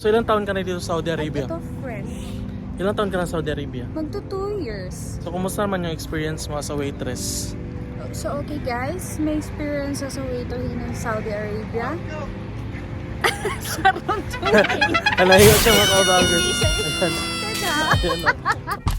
So ilang taon ka na dito sa Saudi Arabia? Ito fresh. Ilang taon ka na sa Saudi Arabia? Magto 2 years. So kumusta naman yung experience mo as a waitress? So okay guys, may experience sa waiter ng Saudi Arabia. Sharon Turing. Kalahiyo siya mga kabagers. Teka.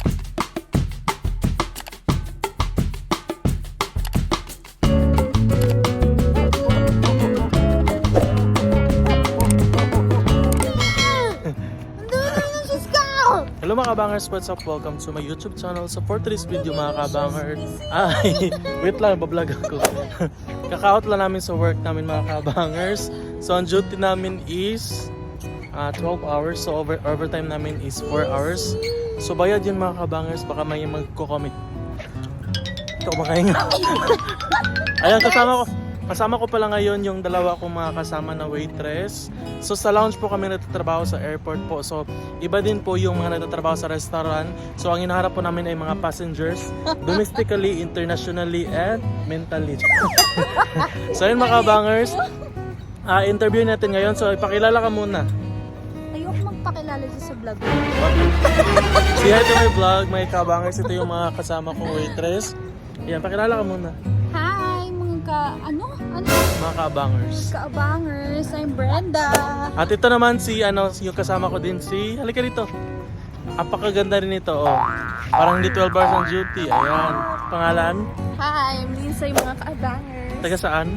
Hello mga kabangers, what's up? Welcome to my YouTube channel. So for today's video mga kabangers, ay, wait lang, bablog ako. Kakaot lang namin sa work namin mga kabangers. So ang duty namin is ah, 12 hours. So over overtime namin is 4 hours. So bayad yun mga kabangers, baka may magko-comment. Ikaw makahinga. Ayan, kasama ko. Kasama ko pala ngayon yung dalawa kong mga kasama na waitress. So sa lounge po kami nagtatrabaho sa airport po. So iba din po yung mga nagtatrabaho sa restaurant. So ang hinaharap po namin ay mga passengers domestically, internationally, and mentally. so yun mga kabangers, ah interview natin ngayon. So ipakilala ka muna. Ayoko magpakilala dyan sa vlog. Si to my vlog, my kabangers. Ito yung mga kasama kong waitress. Yan, pakilala ka muna. Ano? Ano? Mga kabangers. Kaabangers, I'm Brenda. At ito naman si ano, yung kasama ko din si halika dito. Apakaganda rin ito, oh. Parang hindi 12 hours on duty. Ayan. Pangalan? Hi, I'm yung mga kaabangers. Taga saan?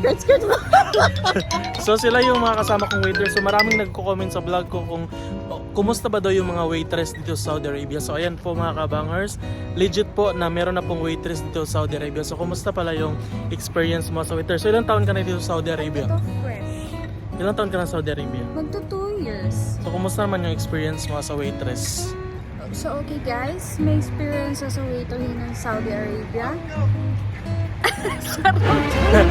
Skirt, skirt. So sila yung mga kasama kong waiters. So maraming nagko-comment sa vlog ko kung oh, kumusta ba daw yung mga waitress dito sa Saudi Arabia. So ayan po mga kabangers. Legit po na meron na pong waitress dito sa Saudi Arabia. So kumusta pala yung experience mo sa waiter? So ilang taon ka na dito sa Saudi Arabia? Ito fresh. Ilang taon ka na sa Saudi Arabia? Magto 2 years. So kumusta naman yung experience mo as a waitress? So okay guys, may experience sa waiter ng Saudi Arabia. Turing.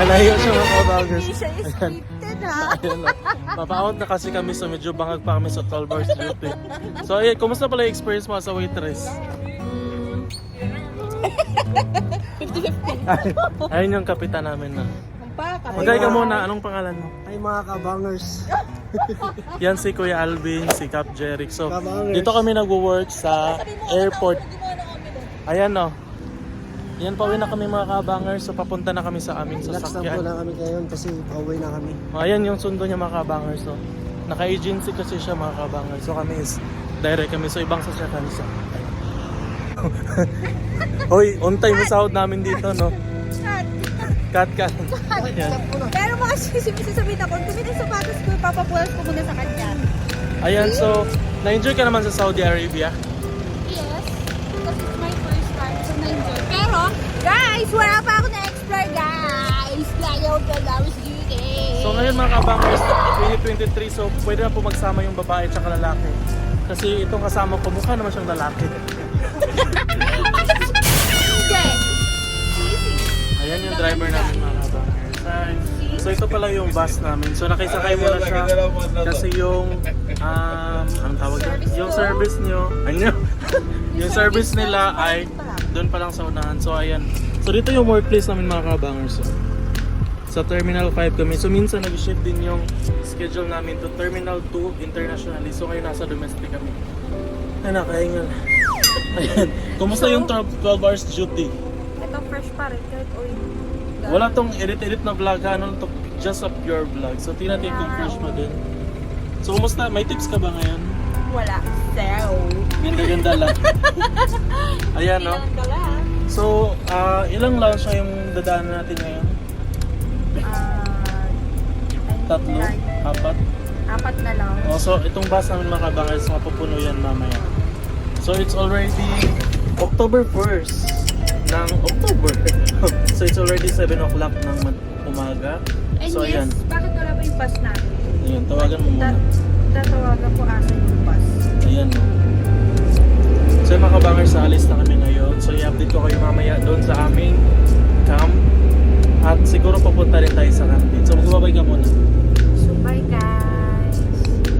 Kalahiyo siya mga kabangers. Hindi siya scripted ha. Na. Papaout na kasi kami so medyo bangag pa kami sa 12 hours duty. So ayun, kumusta pala yung experience mo as a waitress? Ay, ayun yung kapitan namin na. Magay ka muna, anong pangalan mo? Ay mga kabangers. Yan si Kuya Alvin, si Cap Jeric. So, Kabangers. dito kami nagwo-work sa airport. Ayan no. Yan, pauwi na kami mga kabangers. So, papunta na kami sa aming Relax lang po sasakyan. lang kami ngayon kasi pauwi na kami. Ayan yung sundo niya mga kabangers. So, naka-agency kasi siya mga kabangers. So, kami is direct kami. So, ibang sasakyan siya. Hoy, on time yung sahod namin dito, no? Cut, cut. Ayan. Pero mga sisisabihin ako, kung yung sapatos ko, papapulas ko muna sa kanya. Ayan, so, na-enjoy ka naman sa Saudi Arabia? Yes, because it's my na-enjoy. Pero, guys, wala pa ako na-explore, guys. Layaw ka Lawas duty. So ngayon mga kabangers, 2023, so pwede na po magsama yung babae at lalaki. Kasi itong kasama ko, mukha naman siyang lalaki. Ayan yung driver namin mga kabangers. So ito pala yung bus namin. So nakisakay muna siya kasi yung, um, anong tawag doon? Yung service nyo, ayun yung service nila ay doon pa lang sa unahan. So ayan. So dito yung workplace namin mga kabangers. So, sa Terminal 5 kami. So minsan nag-shift din yung schedule namin to Terminal 2 internationally. So ngayon nasa domestic kami. Ay nakahingal. Ayan. Kumusta yung 12 hours duty? Ito fresh pa rin, kahit oil. Wala tong edit-edit na vlog ha, ano to just a pure vlog. So tingnan natin kung fresh mo din. So kumusta? May tips ka ba ngayon? Wala. So, Ganda-ganda lang. Ayan no. So, ah, ilang lounge na yung dadaanan natin ngayon? Ah, Tatlo? Apat? apat na lang. Oh, so itong bus namin mga kabangers, mapupuno yan mamaya. So it's already October 1st ng October. so it's already 7 o'clock ng ma- umaga. And So yes, ayan, bakit wala pa yung bus natin? ayan, tawagan mo muna. Ta- tatawagan po asa yung bus. Ayan. Kabangers, alis na kami ngayon. So i-update ko kayo mamaya doon sa aming camp. At siguro papunta rin tayo sa canteen. So magbabay ka muna. So, bye guys!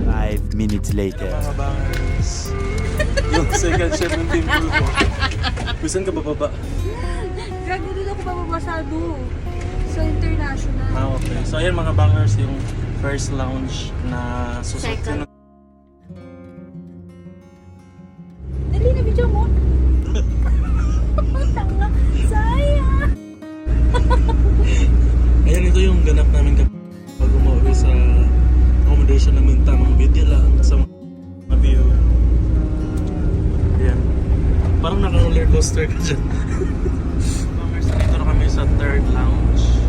Five minutes later. Mga bangers. yung second chef ng team pool ko. Gusto ka bababa? Gago din ako bababasado. So, international. Ah, okay. So ayan mga bangers, yung first lounge na susunod. Mo. Tanga. Sayang. Ayan, ito yung ganap namin kapag pag umuwi sa accommodation namin tamang video lang sa mga view. Ayan. Parang naka-roller coaster ka dyan. Bangers, dito na kami sa third lounge.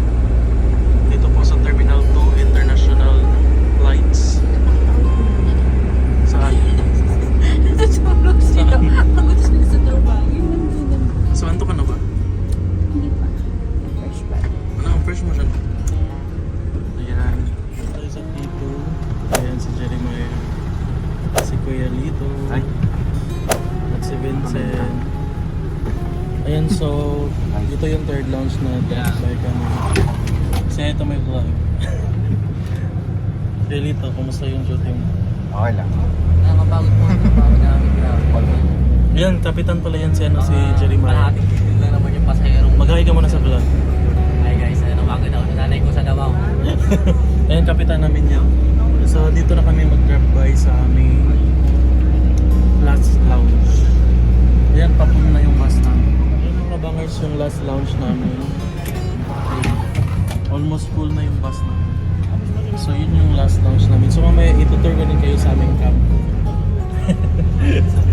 At si Vincent. Ayan, so ito yung third launch na yeah. kami. Kasi ito may vlog. Kuya Lito, kumusta yung shooting mo? Okay lang. Nakakapagod po trabaho namin. Ayan, kapitan pala yan si, ano, si Ah, Jeremiah. Kalahating titig lang naman yung pasahero. Mag-hi ka muna sa vlog. Hi guys, ano magod ako sa nanay ko sa Davao. Ayan, kapitan namin yan. So, dito na kami mag-drop by sa aming last lounge. Ayan, papuno na yung bus namin. Ayan mga last lounge namin. Almost full na yung bus namin. So, yun yung last lounge namin. So, mamaya itutur ko din kayo sa aming camp.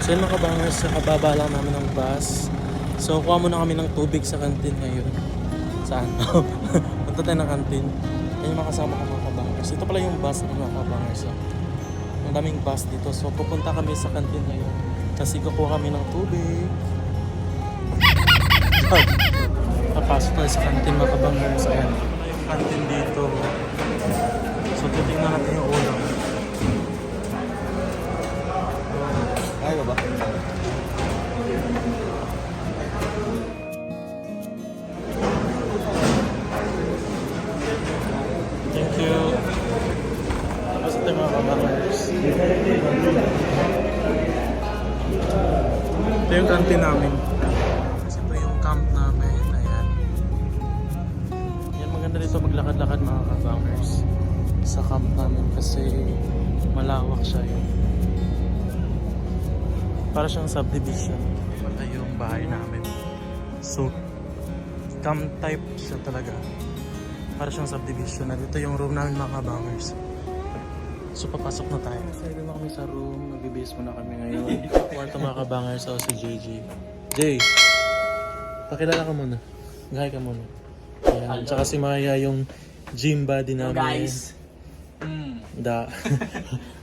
So yun mga kabangers, sa kababa lang namin ng bus. So kuha muna kami ng tubig sa kantin ngayon. Saan? Punta tayo ng kantin. Yan yung mga kasama ko mga kabangers. Ito pala yung bus ng mga kabangers. Oh. Ang daming bus dito. So pupunta kami sa kantin ngayon. Kasi kukuha kami ng tubig. Papasok tayo sa kantin mga kabangers. Ayan. Kantin dito. So titignan natin yung ulam. Ito yung kantin namin. Tapos ito yung camp namin. Ayan. Yan maganda dito maglakad-lakad mga kabangers. Sa camp namin kasi malawak siya yun. Para siyang subdivision. Ito yung bahay namin. So, camp type siya talaga para siyang subdivision. At ito yung room namin mga kabangers. So papasok na tayo. Sige na kami sa room. Nagbibihis muna kami ngayon. Kwarto mga kabangers o si JJ. Jay, pakilala ka muna. Gahay ka muna. Ayan. Tsaka si Maya yung gym body namin. guys. Mm. Da.